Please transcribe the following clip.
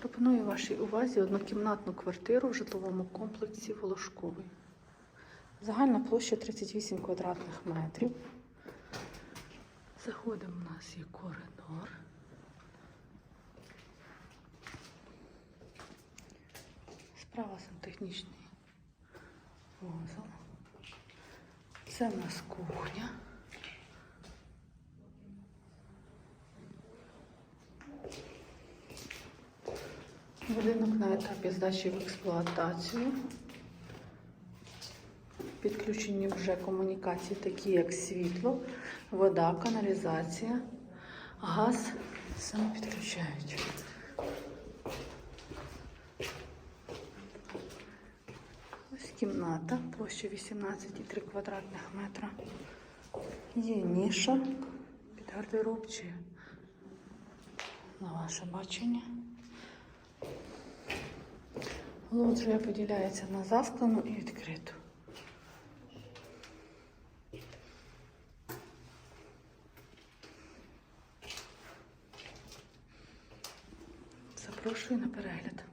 Пропоную вашій увазі однокімнатну квартиру в житловому комплексі Волошковий. Загальна площа 38 квадратних метрів. Заходимо, у нас є коридор. Справа сантехнічний вузол. Це в нас кухня. Будинок на етапі здачі в експлуатацію. Підключені вже комунікації, такі як світло, вода, каналізація, газ саме підключають. Ось кімната, площа 18,3 квадратних метра. Є ніша під гардероб на ваше бачення. Лоджія поділяється на засклену і відкриту. Запрошую на перегляд.